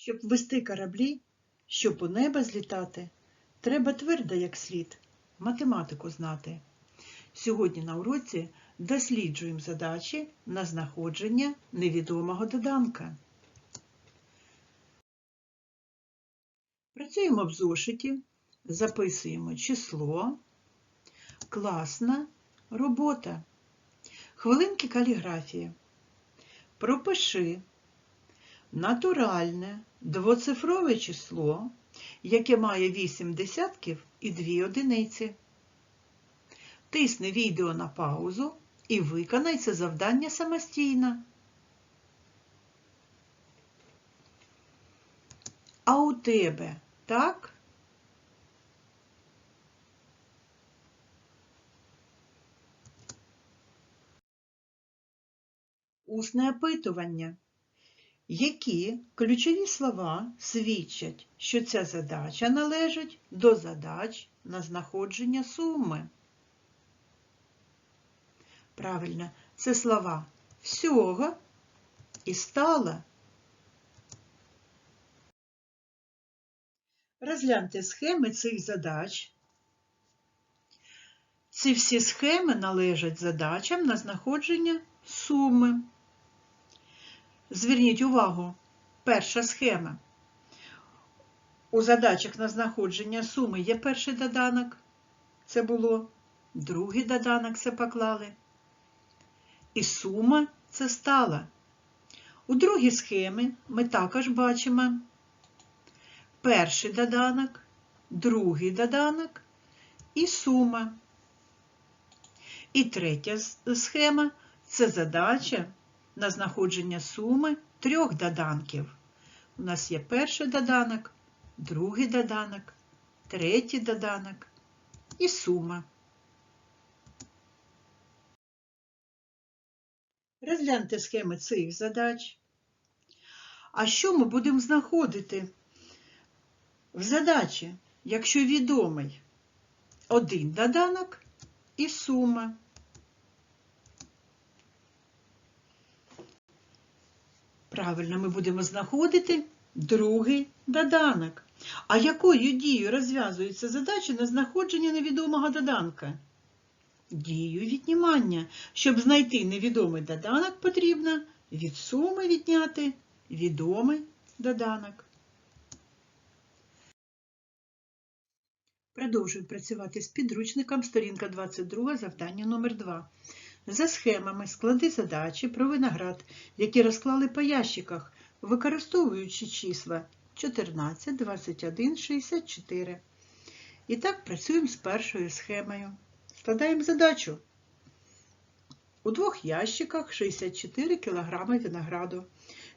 Щоб вести кораблі, щоб у небо злітати, треба твердо як слід математику знати. Сьогодні на уроці досліджуємо задачі на знаходження невідомого доданка. Працюємо в зошиті, записуємо число, класна робота, хвилинки каліграфії. Пропиши натуральне двоцифрове число, яке має 8 десятків і 2 одиниці. Тисни відео на паузу і виконай це завдання самостійно. А у тебе так? Усне опитування. Які ключові слова свідчать, що ця задача належить до задач на знаходження суми? Правильно, це слова всього і стала. Розгляньте схеми цих задач. Ці всі схеми належать задачам на знаходження суми. Зверніть увагу, перша схема. У задачах на знаходження суми є перший доданок, це було, другий доданок це поклали. І сума це стала. У другій схемі ми також бачимо перший доданок, другий доданок і сума. І третя схема це задача на знаходження суми трьох доданків. У нас є перший доданок, другий доданок, третій доданок і сума. Розгляньте схеми цих задач. А що ми будемо знаходити в задачі, якщо відомий один доданок і сума? Правильно, ми будемо знаходити другий доданок. А якою дією розв'язується задача на знаходження невідомого доданка? Дію віднімання. Щоб знайти невідомий доданок, потрібно від суми відняти відомий доданок. Продовжуємо працювати з підручником, сторінка 22, завдання номер 2 За схемами склади задачі про виноград, які розклали по ящиках, використовуючи числа 14, 21, 64. І так працюємо з першою схемою. Складаємо задачу. У двох ящиках 64 кг винограду.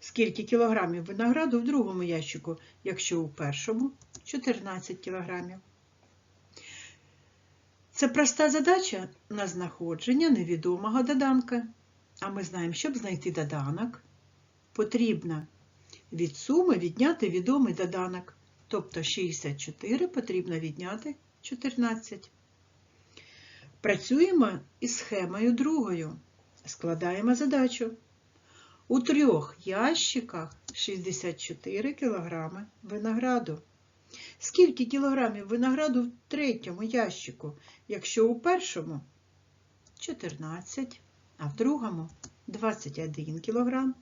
Скільки кілограмів винограду в другому ящику, якщо у першому 14 кілограмів. Це проста задача на знаходження невідомого доданка. А ми знаємо, щоб знайти доданок, потрібно від суми відняти відомий доданок. Тобто 64 потрібно відняти 14. Працюємо із схемою другою. Складаємо задачу. У трьох ящиках 64 кг винограду. Скільки кілограмів винограду в третьому ящику, якщо у першому 14, а в другому 21 кілограм.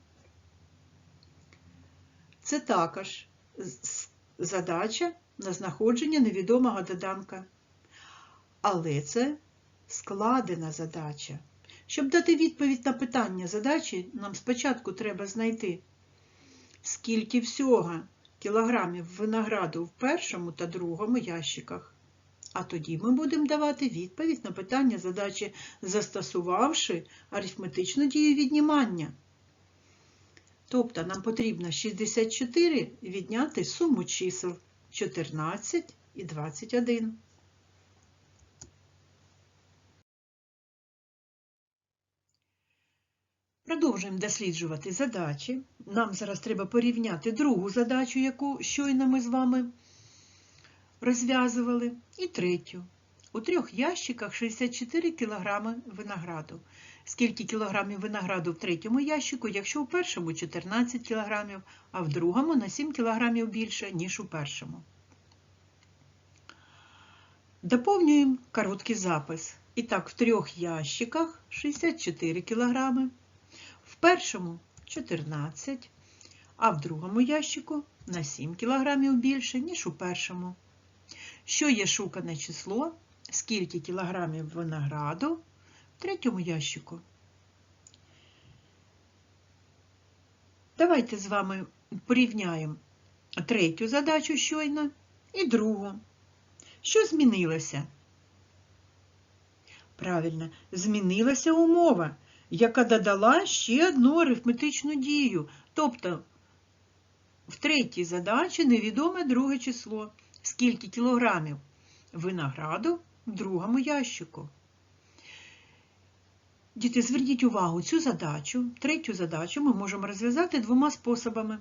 Це також задача на знаходження невідомого доданка. Але це складена задача. Щоб дати відповідь на питання задачі, нам спочатку треба знайти, скільки всього кілограмів винограду в першому та другому ящиках. А тоді ми будемо давати відповідь на питання задачі, застосувавши арифметичну дію віднімання. Тобто нам потрібно 64 відняти суму чисел 14 і 21. Продовжуємо досліджувати задачі. Нам зараз треба порівняти другу задачу, яку щойно ми з вами розв'язували, і третю. У трьох ящиках 64 кг винограду. скільки кілограмів винограду в третьому ящику, якщо у першому 14 кілограмів, а в другому на 7 кілограмів більше, ніж у першому. Доповнюємо короткий запис. І так, в трьох ящиках 64 кілограми, в першому 14, а в другому ящику на 7 кілограмів більше, ніж у першому. Що є шукане число? Скільки кілограмів винограду в третьому ящику? Давайте з вами порівняємо третю задачу щойно і другу. Що змінилося? Правильно, змінилася умова, яка додала ще одну арифметичну дію. Тобто в третій задачі невідоме друге число. Скільки кілограмів винограду в другому ящику. Діти, зверніть увагу, цю задачу, третю задачу ми можемо розв'язати двома способами.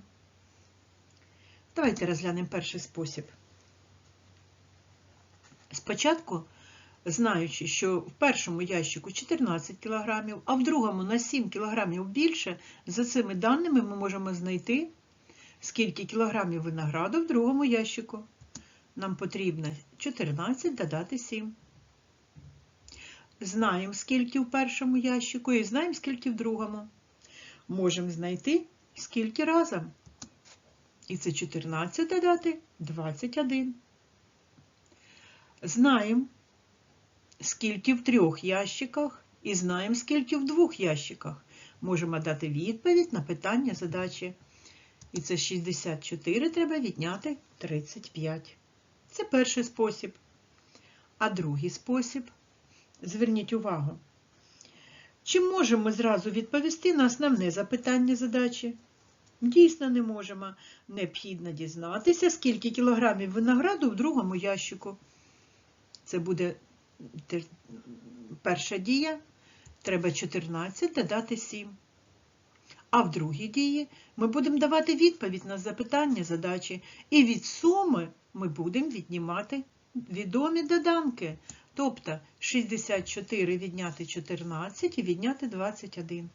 Давайте розглянемо перший спосіб. Спочатку, знаючи, що в першому ящику 14 кг, а в другому на 7 кг більше, за цими даними ми можемо знайти, скільки кілограмів винограду в другому ящику. Нам потрібно 14 додати 7. Знаємо, скільки в першому ящику, і знаємо, скільки в другому. Можемо знайти, скільки разом. І це 14 додати 21. Знаємо, скільки в трьох ящиках, і знаємо, скільки в двох ящиках. Можемо дати відповідь на питання задачі. І це 64 треба відняти 35. Це перший спосіб. А другий спосіб, зверніть увагу, чи можемо ми зразу відповісти на основне запитання задачі? Дійсно не можемо. Необхідно дізнатися, скільки кілограмів винограду в другому ящику. Це буде перша дія. Треба 14 додати 7. А в другій дії ми будемо давати відповідь на запитання задачі. І від суми ми будемо віднімати відомі доданки. Тобто 64 відняти 14 і відняти 21.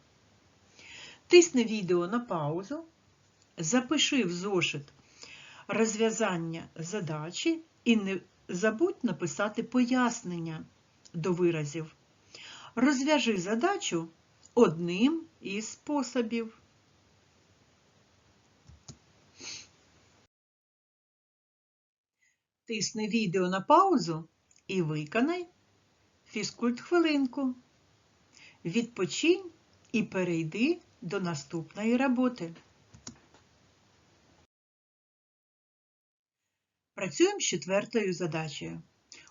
Тисни відео на паузу, запиши в зошит розв'язання задачі і не забудь написати пояснення до виразів. Розв'яжи задачу одним із способів. Тисни відео на паузу і виконай фізкульт хвилинку. Відпочинь і перейди до наступної роботи. Працюємо з четвертою задачею.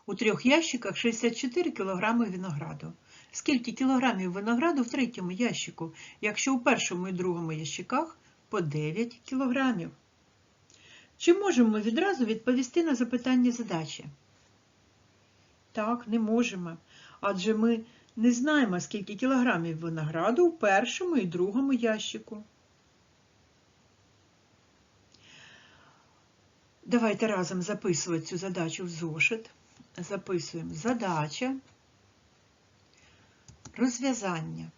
У трьох ящиках 64 кг винограду. Скільки кілограмів винограду в третьому ящику, якщо у першому і другому ящиках по 9 кілограмів? Чи можемо відразу відповісти на запитання задачі? Так, не можемо. Адже ми не знаємо, скільки кілограмів винограду у першому і другому ящику. Давайте разом записувати цю задачу в зошит. Записуємо задача, розв'язання.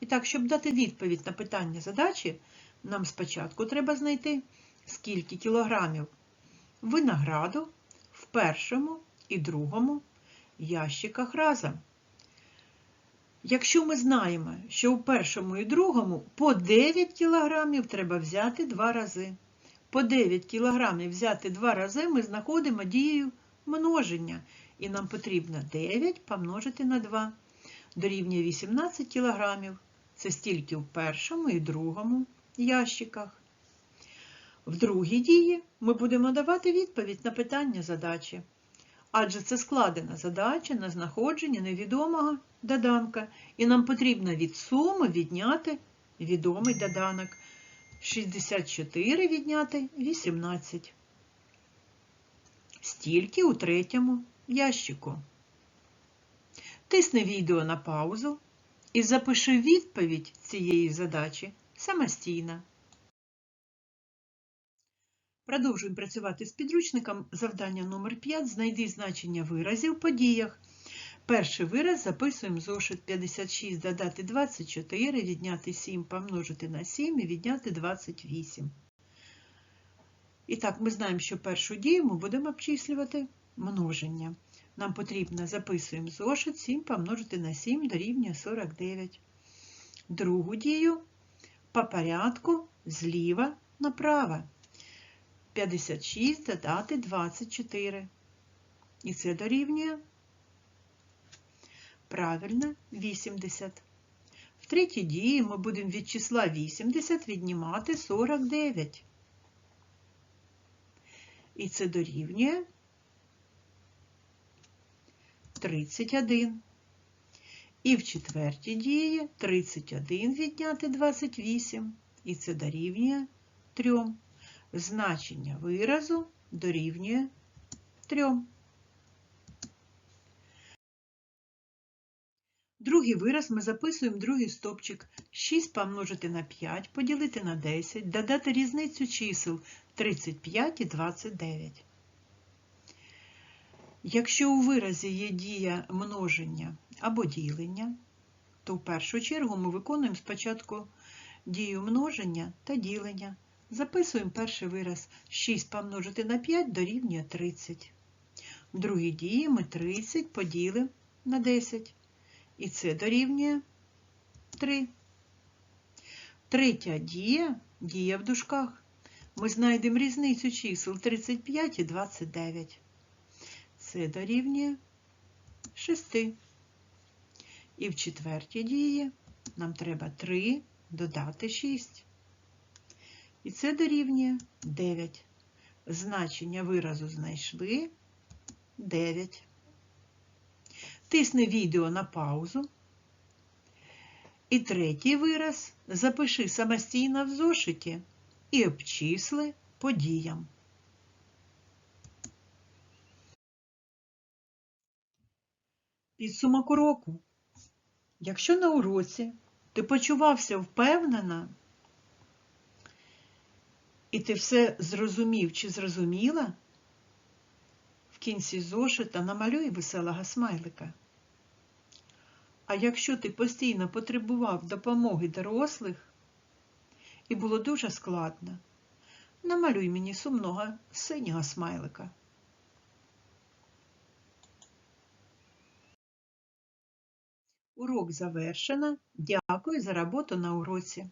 І так, щоб дати відповідь на питання задачі, нам спочатку треба знайти скільки кілограмів винограду в першому і другому ящиках разом. Якщо ми знаємо, що у першому і другому по 9 кілограмів треба взяти два рази. По 9 кілограмів взяти два рази ми знаходимо дією множення. І нам потрібно 9 помножити на 2. Дорівнює 18 кілограмів. Це стільки в першому і другому ящиках. В другій дії ми будемо давати відповідь на питання задачі. Адже це складена задача на знаходження невідомого доданка, і нам потрібно від суми відняти відомий доданок. 64 відняти 18. Стільки у третьому ящику. Тисни відео на паузу і запиши відповідь цієї задачі самостійно. Продовжуємо працювати з підручником. Завдання номер 5 Знайди значення виразів по діях. Перший вираз записуємо зошит 56 додати 24, відняти 7 помножити на 7 і відняти 28. І так, ми знаємо, що першу дію ми будемо обчислювати множення. Нам потрібно записуємо зошит 7 помножити на 7 дорівнює 49. Другу дію по порядку зліва направо. 56 додати 24. І це дорівнює правильно 80. В третій дії ми будемо від числа 80 віднімати 49. І це дорівнює 31. І в четвертій дії 31 відняти 28. І це дорівнює 3. Значення виразу дорівнює 3. Другий вираз ми записуємо другий стопчик. 6 помножити на 5, поділити на 10, додати різницю чисел 35 і 29. Якщо у виразі є дія множення або ділення, то в першу чергу ми виконуємо спочатку дію множення та ділення. Записуємо перший вираз 6 помножити на 5 дорівнює 30. В другій дії ми 30 поділимо на 10. І це дорівнює 3. Третя дія дія в дужках. Ми знайдемо різницю чисел 35 і 29. Це дорівнює 6. І в четвертій дії нам треба 3 додати 6. І це дорівнює 9. Значення виразу знайшли 9. Тисни відео на паузу. І третій вираз запиши самостійно в зошиті і обчисли по діям. Підсумок уроку. Якщо на уроці ти почувався впевнена, і ти все зрозумів чи зрозуміла, кінці зошита намалюй веселого смайлика. А якщо ти постійно потребував допомоги дорослих і було дуже складно, намалюй мені сумного синього смайлика. Урок завершено. Дякую за роботу на уроці.